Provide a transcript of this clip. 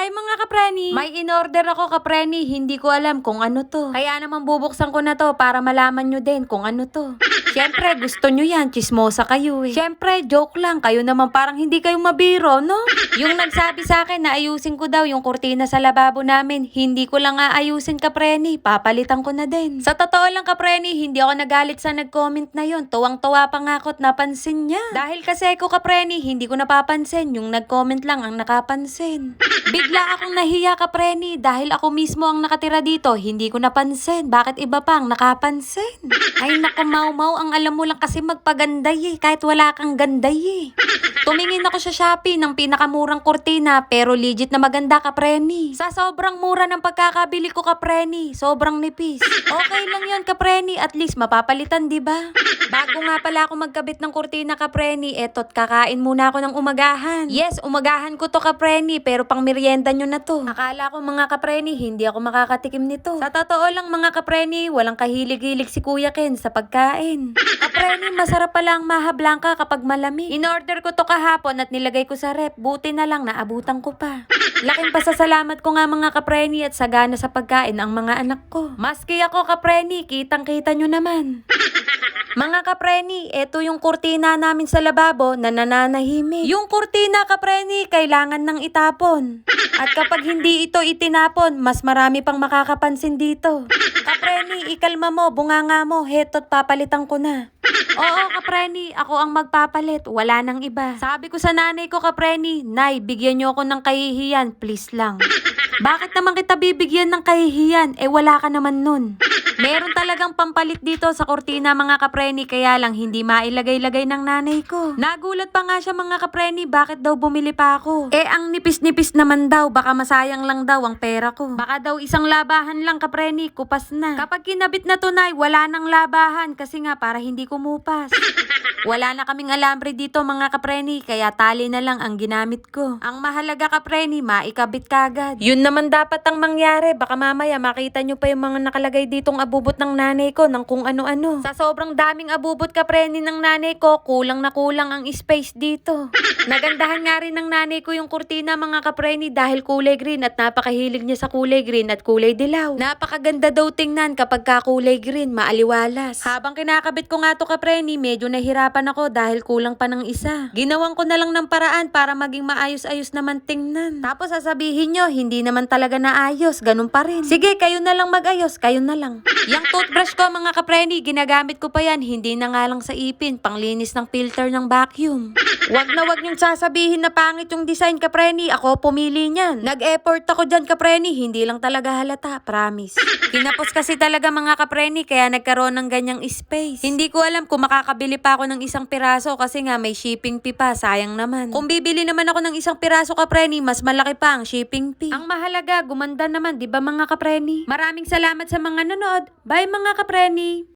Hi mga kapreni! May in-order ako kapreni, hindi ko alam kung ano to. Kaya naman bubuksan ko na to para malaman nyo din kung ano to. Siyempre, gusto nyo yan, chismosa kayo eh. Siyempre, joke lang, kayo naman parang hindi kayo mabiro, no? Yung nagsabi sa akin na ayusin ko daw yung kurtina sa lababo namin, hindi ko lang aayusin kapreni, papalitan ko na din. Sa totoo lang kapreni, hindi ako nagalit sa nag-comment na yon. Tuwang-tuwa pa nga ako't napansin niya. Dahil kasi ako kapreni, hindi ko napapansin, yung nag-comment lang ang nakapansin. Bigla akong nahiya kapreni dahil ako mismo ang nakatira dito, hindi ko napansin. Bakit iba pa ang nakapansin? Ay naku mau-mau, ang alam mo lang kasi magpaganday eh, kahit wala kang ganday eh. Tumingin ako sa Shopee ng pinakamurang kurtina pero legit na maganda kapreni. Sa sobrang mura ng pagkakabili ko kapreni, sobrang nipis. Okay lang yun kapreni, at least mapapalitan di ba? Bago nga pala ako magkabit ng kurtina kapreni, eto't kakain muna ako ng umagahan. Yes, umagahan ko to kapreni pero pang merienda nyo na to. Akala ko mga kapreni, hindi ako makakatikim nito. Sa totoo lang mga kapreni, walang kahilig-hilig si Kuya Ken sa pagkain. Kapreni, masarap pala ang maha blanca kapag malamig. In-order ko to kahapon at nilagay ko sa rep. Buti na lang naabutan ko pa. Laking pasasalamat ko nga mga kapreni at sagana sa pagkain ang mga anak ko. Maski ako kapreni, kitang-kita nyo naman. Mga kapreni, eto yung kurtina namin sa lababo na nananahimik. Yung kurtina kapreni, kailangan ng itapon. At kapag hindi ito itinapon, mas marami pang makakapansin dito. Kapreni, ikalma mo, bunganga mo, heto't papalitan ko na. Oo, kapreni, ako ang magpapalit, wala nang iba. Sabi ko sa nanay ko, kapreni, Nay, bigyan niyo ako ng kahihiyan, please lang. Bakit naman kita bibigyan ng kahihiyan? Eh wala ka naman nun. Meron talagang pampalit dito sa kortina mga kapreni kaya lang hindi mailagay-lagay ng nanay ko. Nagulat pa nga siya mga kapreni bakit daw bumili pa ako. Eh ang nipis-nipis naman daw baka masayang lang daw ang pera ko. Baka daw isang labahan lang kapreni kupas na. Kapag kinabit na tunay wala nang labahan kasi nga para hindi kumupas. Wala na kaming alambre dito mga kapreni, kaya tali na lang ang ginamit ko. Ang mahalaga kapreni, maikabit kagad. Yun naman dapat ang mangyari, baka mamaya makita nyo pa yung mga nakalagay ditong abubot ng nanay ko ng kung ano-ano. Sa sobrang daming abubot kapreni ng nanay ko, kulang na kulang ang space dito. Nagandahan nga rin ng nanay ko yung kurtina mga kapreni dahil kulay green at napakahilig niya sa kulay green at kulay dilaw. Napakaganda daw tingnan kapag ka kulay green, maaliwalas. Habang kinakabit ko nga to kapreni, medyo nahirapan ako dahil kulang pa ng isa. Ginawan ko na lang ng paraan para maging maayos-ayos naman tingnan. Tapos sasabihin nyo, hindi naman talaga naayos, ganun pa rin. Sige, kayo na lang magayos, kayo na lang. Yung toothbrush ko mga kapreni, ginagamit ko pa yan, hindi na nga lang sa ipin, panglinis ng filter ng vacuum. Wag na wag niyong sasabihin na pangit yung design kapreni, ako pumili niyan. Nag-effort ako dyan kapreni, hindi lang talaga halata, promise. Kinapos kasi talaga mga kapreni, kaya nagkaroon ng ganyang space. Hindi ko alam kung makakabili pa ako ng isang piraso kasi nga may shipping fee pa, sayang naman. Kung bibili naman ako ng isang piraso kapreni, mas malaki pa ang shipping fee. Ang mahalaga, gumanda naman, di ba mga kapreni? Maraming salamat sa mga nanood. Bye mga kapreni!